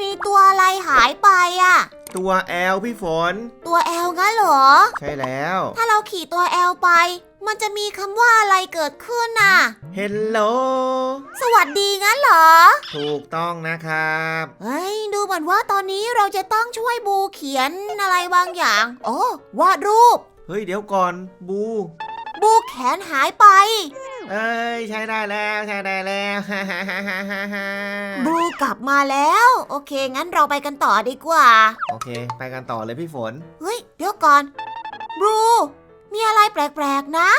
มีตัวอะไรหายไปอะ ตัวแอลพี่ฝน ตัวแอลงั้นเหรอ ใช่แล้ว ถ้าเราขี่ตัวแอลไป มันจะมีคำว่าอะไรเกิดขึ้นน่ะเฮลโลสวัสดีงั้นเหรอ ถูกต้องนะครับ เฮ้ย ดูเหมือนว่าตอนนี้เราจะต้องช่วยบูเขียนอะไรบางอย่าง โอ้วาดรูป เฮ้ยเดี๋ยวก่อนบู บูแขนหายไป เอ้ยใช้ได้แล้วใช้ได้แล้วฮ่าฮ่าฮ่าฮ่าฮ่าฮ่าบูกลับมาแล้ว โอเค งั้นเราไปกันต่อดีกว่า โอเค ไปกันต่อเลยพี่ฝน เฮ้ย เดี๋ยวก่อนบรู มีอะไรแปลกๆนะ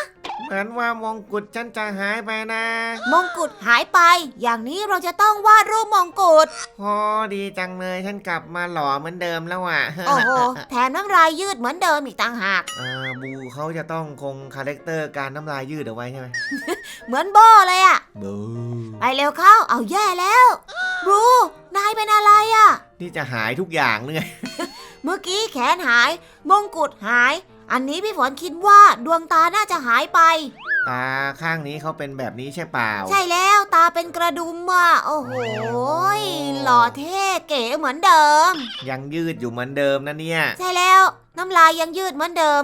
เหมือนว่ามงกุฎฉันจะหายไปนะมงกุฎหายไป อย่างนี้เราจะต้องวาดรูปมงกุฎพอดีจังเลยฉันกลับมาหล่อเหมือนเดิมแล้วอะ โอ้โห แถมน้ำลายยืดเหมือนเดิมอีกต่างหาก เออบูเขาจะต้องคงคาแรคเตอร์การน้ำลายยืดเอาไว้ใช่ไหมเหมือนโบเลยอะบูไปเร็วเข้า เอาแย่แล้วบรูนายเป็นอะไรอะนี่จะหายทุกอย่างเลยเมื่อกี้แขนหาย มงกุฎหาย อันนี้พี่ฝนคิดว่าดวงตาน่าจะหายไป ตาข้างนี้เขาเป็นแบบนี้ใช่เปล่า ใช่แล้วตาเป็นกระดุมอะโอ้โหยหล่อเท่เก๋เหมือนเดิม ยังยืดอยู่เหมือนเดิมนะเนี่ย ใช่แล้วน้ำลายยังยืดเหมือนเดิม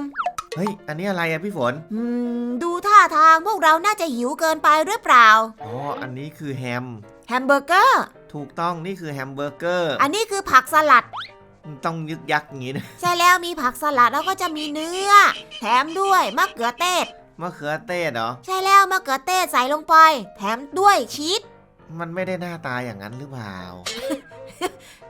เฮ้ย อันนี้อะไรอะพี่ฝน อืม ดูท่าทางพวกเราน่าจะหิวเกินไปหรือเปล่า อ๋อ อันนี้คือแฮม แฮมเบอร์เกอร์ ถูกต้องนี่คือแฮมเบอร์เกอร์ อันนี้คือผักสลัด ต้องยึกยักอย่างนี้นะใช่แล้วมีผักสลัดแล้วก็จะมีเนื้อ แถมด้วยมะเขือเทศมะเขือเทศเหรอ ใช่แล้วมะเขือเทศใส่ลงไป แถมด้วยชีสมันไม่ได้หน้าตาอย่างนั้นหรือเปล่า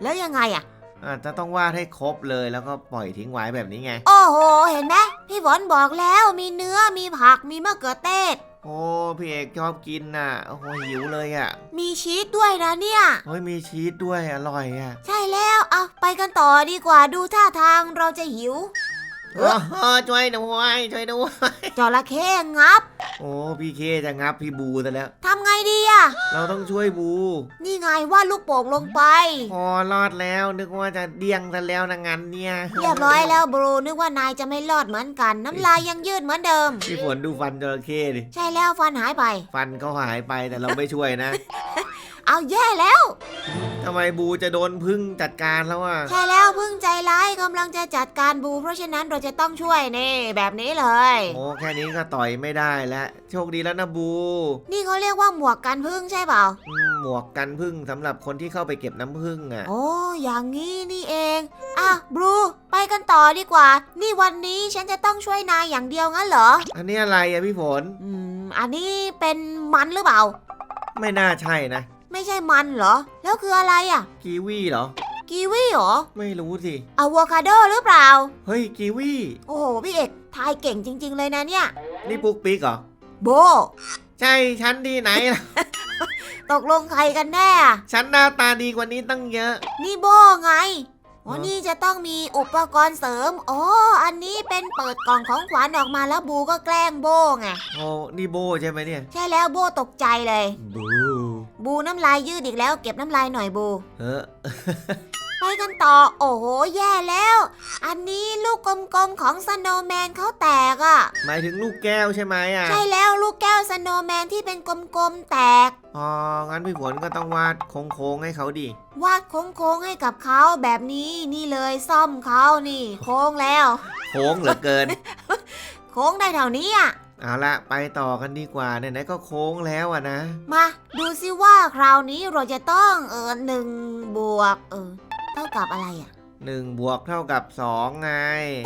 แล้วยังไงอะอาจจะต้องวาดให้ครบเลยแล้วก็ปล่อยทิ้งไว้แบบนี้ไง โอ้โห เห็นไหมพี่ฝนบอกแล้วมีเนื้อมีผักมีมะเขือเทศ โอ้พี่เอกชอบกินน่ะโอ้โหหิวเลยอะ่ะ มีชีสด้วยนะเนี่ย เฮ้ยมีชีสด้วยอร่อยอะ่ะ ใช่แล้วเอาไปกันต่อดีกว่าดูท่าทางเราจะหิว เอ้อโอ้ช่วยด้วยช่วยด้วยจระเข้งับ โอ้พี่เคจะงับพี่บูซะแล้ว ทำไงดีอะเราต้องช่วยบู นี่ไงว่าดลูกโป่งลงไป พอรอดแล้วนึกว่าจะเดี้ยงซะแล้วนะงานเนี่ยเรียบร้อยแล้วบรูนึกว่านายจะไม่รอดเหมือนกัน น้ำลายยังยืดเหมือนเดิม พี่ฝนดูฟันจระเข้ดิ ใช่แล้วฟันหายไป ฟันเขาหายไปแต่เราไม่ช่วยนะ เอาแย่แล้วทำไมบูจะโดนพึ่งจัดการแล้วอะใช่แล้วเพึ่งใจร้ายกำลังจะจัดการบู เพราะฉะนั้นเราจะต้องช่วยนี่ แบบนี้เลย โอ้แค่นี้ก็ต่อยไม่ได้แล้วโชคดีแล้วนะบู นี่เขาเรียกว่าหมวกกันพึ่งใช่เปล่าอืมหมวกกันพึ่งสำหรับคนที่เข้าไปเก็บน้ำพึ่งอะ โอ้อย่างนี้นี่เอง อะบรูไปกันต่อดีกว่า นี่วันนี้ฉันจะต้องช่วยนายอย่างเดียวงั้นเหรอ อันนี้อะไรอะพี่ฝน อืม อันนี้เป็นมันหรือเปล่า ไม่น่าใช่นะ ไม่ใช่มันเหรอ แล้วคืออะไรอะ กีวีเหรอ กีวีเหรอไม่รู้สิ อะโวคาโดหรือเปล่า เฮ้ยกีวีโอ้โหพี่เอกทายเก่งจริง ๆ เลยนะเนี่ย นี่ปุ๊กปิ๊กเหรอ โบ ใช่ฉันที่ไหนล่ะ ตกลงใครกันแน่อะฉันหน้าตาดีกว่านี้ตั้งเยอะ นี่โบไงอ๋อฮะ นี่จะต้องมีอุปกรณ์เสริมอ๋ออันนี้เป็นเปิดกล่องของขวัญออกมาแล้วบูก็แกล้งโบไง โอ้นี่โบใช่ไหมเนี่ย ใช่แล้วโบตกใจเลย บู บูน้ำลายยืดอีกแล้ว เก็บน้ำลายหน่อยบู เออไปกันต่อ โอ้โห แย่แล้ว อันนี้ลูกกลมๆของสโนว์แมนเขาแตกอะ่ะ หมายถึงลูกแก้วใช่ไหมอะ ใช่แล้วลูกแก้วสโนว์แมนที่เป็นกลมๆแตก อ๋อ งั้นพี่ฝนก็ต้องวาดโค้งๆให้เขาดิ วาดโค้งๆให้กับเขาแบบนี้นี่เลยซ่อมเขานี่ โค้งแล้ว โค้งเหลือเกิน โค้งได้เท่านี้อะ เอาละไปต่อกันดีกว่าไหนๆก็โค้งแล้วอะนะ มาดูซิว่าคราวนี้เราจะต้องเออหนึ่งบวกเออเท่ากับอะไรอะหนึ่งบวกเท่ากับสองไง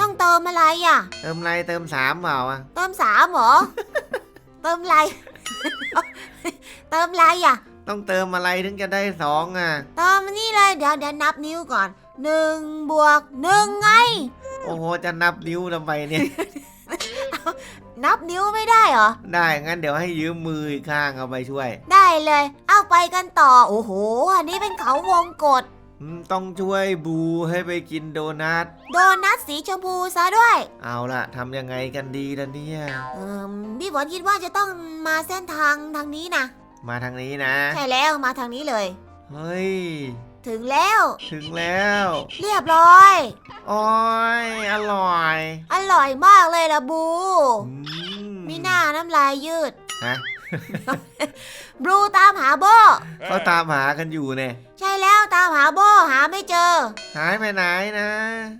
ต้องเติมอะไรอะ เติมอะไรเติมสามเปล่าอะเติมสามเหรอ เติมอะไร เติมอะไรอะ ต้องเติมอะไรถึงจะได้สองอะเติมนี่เลยเดี๋ยวเดี๋ยวนับนิ้วก่อนหนึ่งบวกหนึ่งไง โอ้โห จะนับนิ้วทำไมเนี่ย นับนิ้วไม่ได้เหรอ ได้งั้นเดี๋ยวให้ยืมมืออีกข้างเอาไปช่วย ได้เลย เอาไปกันต่อ โอ้โห อันนี้เป็นเขาวงกดอืมต้องช่วยบูให้ไปกินโดนัท โดนัทสีชมพูซะด้วย เอาล่ะทำยังไงกันดีล่ะเนี่ย เอิมพี่ฝนคิดว่าจะต้องมาเส้นทางทางนี้นะ มาทางนี้นะ ใช่แล้วมาทางนี้เลย เฮ้ย ถึงแล้ว ถึงแล้ว เรียบร้อย โอ้ย อร่อย อร่อยมากเลยล่ะบู อืมีหน้าน้ำลายยืด ฮะ บลูตามหาโบ เขาตามหากันอยู่เนี่ย ใช่ แล้วตามหาโบหาหายไปไหนนะ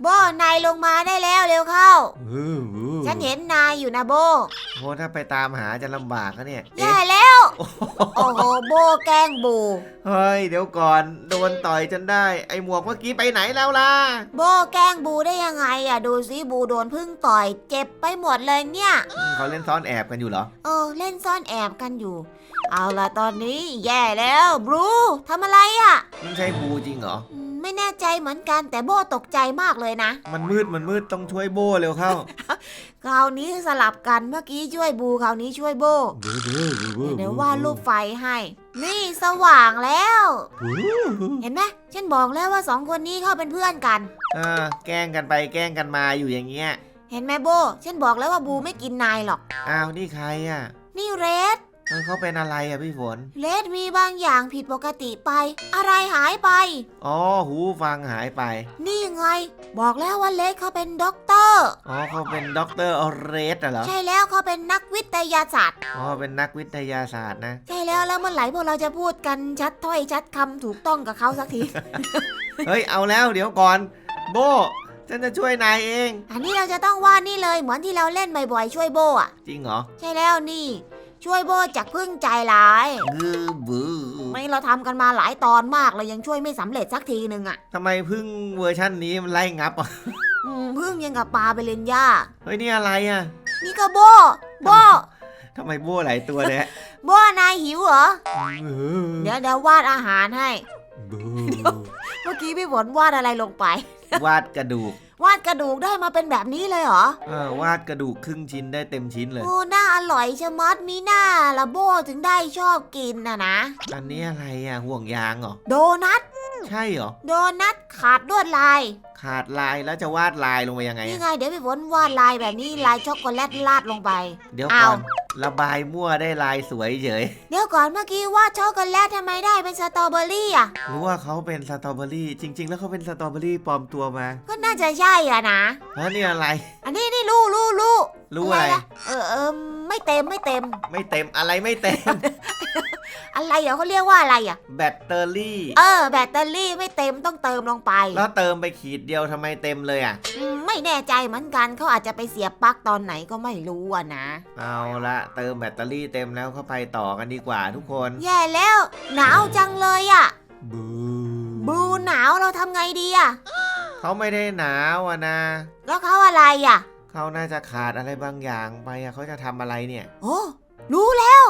โบนายลงมาได้แล้วเร็วเข้าวู้วู้ฉันเห็นนายอยู่นะโบโอ้ถ้าไปตามหาจะลำบากนะเนี่ยแย่เอ๊ะแล้วโอ้โหโอ้โหโบแกล้งบู เฮ้ย เดี๋ยวก่อน โดนต่อยจนได้ ไอหมวกเมื่อกี้ไปไหนแล้วล่ะ โบแกล้งบูได้ยังไงอะดูสิบูโดนพึ่งต่อยเจ็บไปหมดเลยเนี่ยอืมเขาเล่นซ่อนแอบกันอยู่เหรอ เออเล่นซ่อนแอบกันอยู่ เอาล่ะตอนนี้แย่แล้วบรูทำอะไรอะ มันใช่บูจริงเหรอ อืมไม่แน่ใจเหมือนกันแต่โบตกใจมากเลยนะ มันมืดมันมืดต้องช่วยโบเร็วเข้าคราวนี้สลับกันเมื่อกี้ช่วยบูคราวนี้ช่วยโบเดี๋ยววาดรูปไฟให้ นี่สว่างแล้ว เห็นไหมฉันบอกแล้วว่าสองคนนี้เขาเป็นเพื่อนกันเออแกล้งกันไปแกล้งกันมาอยู่อย่างเงี้ย เห็นไหมโบ ฉันบอกแล้วว่าบูไม่กินนายหรอก อ้าวนี่ใครอะ นี่เรด เออเขาเป็นอะไรอะพี่ฝนเรดมีบางอย่างผิดปกติไป อะไรหายไป อ๋อ หูฟังหายไป นี่ไง บอกแล้วว่าเลดเขาเป็นด็อกเตอร์ อ๋อเขาเป็นด็อกเตอร์ออเรสอะเหรอ ใช่แล้วเขาเป็นนักวิทยาศาสตร์ อ๋อ เป็นนักวิทยาศาสตร์นะ ใช่แล้วแล้วเมื่อไหร่พวกเราจะพูดกันชัดถ้อยชัดคำถูกต้องกับเขาสักที เฮ้ย เอาแล้วเดี๋ยวก่อน โบ ฉันจะช่วยนายเอง อันนี้เราจะต้องวาดนี่เลยเหมือนที่เราเล่นบ่อยๆช่วยโบอะ จริงเหรอ ใช่แล้วนี่ ช่วยโบจากพึ่งใจร้ายบือบือไม่เราทำกันมาหลายตอนมากเรายังช่วยไม่สำเร็จสักทีหนึ่งอะทำไมเพึ่งเวอร์ชั่นนี้มันไล่งับอะอืมพึ่งยังกับปลาไปเล่นหญ้าเฮ้ยนี่อะไรอะ นี่ก็โบโบทำไมโบหลายตัวเลยฮะโบนายหิวเหรอ เดี๋ยวเดี๋ยววาดอาหารให้บูเมื่อกี้พี่ฝนวาดอะไรลงไป วาดกระดูก วาดกระดูกได้มาเป็นแบบนี้เลยเหรอ เออวาดกระดูกครึ่งชิ้นได้เต็มชิ้นเลย โอ้น่าอร่อยชะมัดมีหน้าละโบถึงได้ชอบกินนะนะ อันนี้อะไรอะห่วงยางเหรอ โดนัท ใช่เหรอ โดนัทขาดลวดลาย ขาดลายแล้วจะวาดลายลงไปยังไงนี่อะไงเดี๋ยวพี่ฝนวาดลายแบบนี้ลายช็อกโกแลตลาดลงไป เดี๋ยวเอาก่อน ระบายมั่วได้ลายสวยเฉย เดี๋ยวก่อนเมื่อกี้วาดช็อกโกแลตทำไมได้เป็นสตรอเบอรี่อะหรือว่าเขาเป็นสตรอเบอรี่ จริง ๆ แล้วเขาเป็นสตรอเบอรี่ปลอมตัวมาก็น่าจะใช่อะนะแล้วนี่อะไร อันนี้นี่รู้รู้รู้รู้อะไร นเออเออไม่เต็มไม่เต็ม ไม่เต็มอะไรไม่เต็ม อะไรอะเขาเรียกว่าอะไรอะ แบตเตอรี่ เออ แบตเตอรี่ไม่เต็มต้องเติมลงไปแล้วเติมไปขีดเดียวทำไมเต็มเลยอะ อืม ไม่แน่ใจเหมือนกันเขาอาจจะไปเสียบปลั๊กตอนไหนก็ไม่รู้อะนะ เอาละเติมแบตเตอรี่เต็มแล้วเข้าไปต่อกันดีกว่าทุกคน แย่แล้ว หนาวจังเลยอะบูบูหนาวเราทำไงดีอะเขาไม่ได้หนาวอะนะ แล้วเขาอะไรอะเขาน่าจะขาดอะไรบางอย่างไปอะเขาจะทำอะไรเนี่ย โอ้รู้แล้ว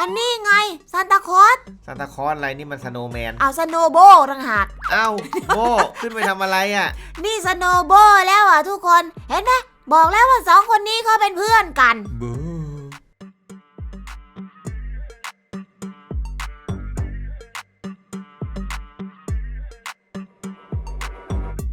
อันนี้ไงซานตาคลอสซานตาคลอสอะไรนี่มันสโนว์แมน เอาสโนโบต่างหากเอ้าโบขึ้นไปทำอะไรอะ นี่สโนโบแล้วอะทุกคน เห็นไหมบอกแล้วว่าสองคนนี้เขาเป็นเพื่อนกัน บู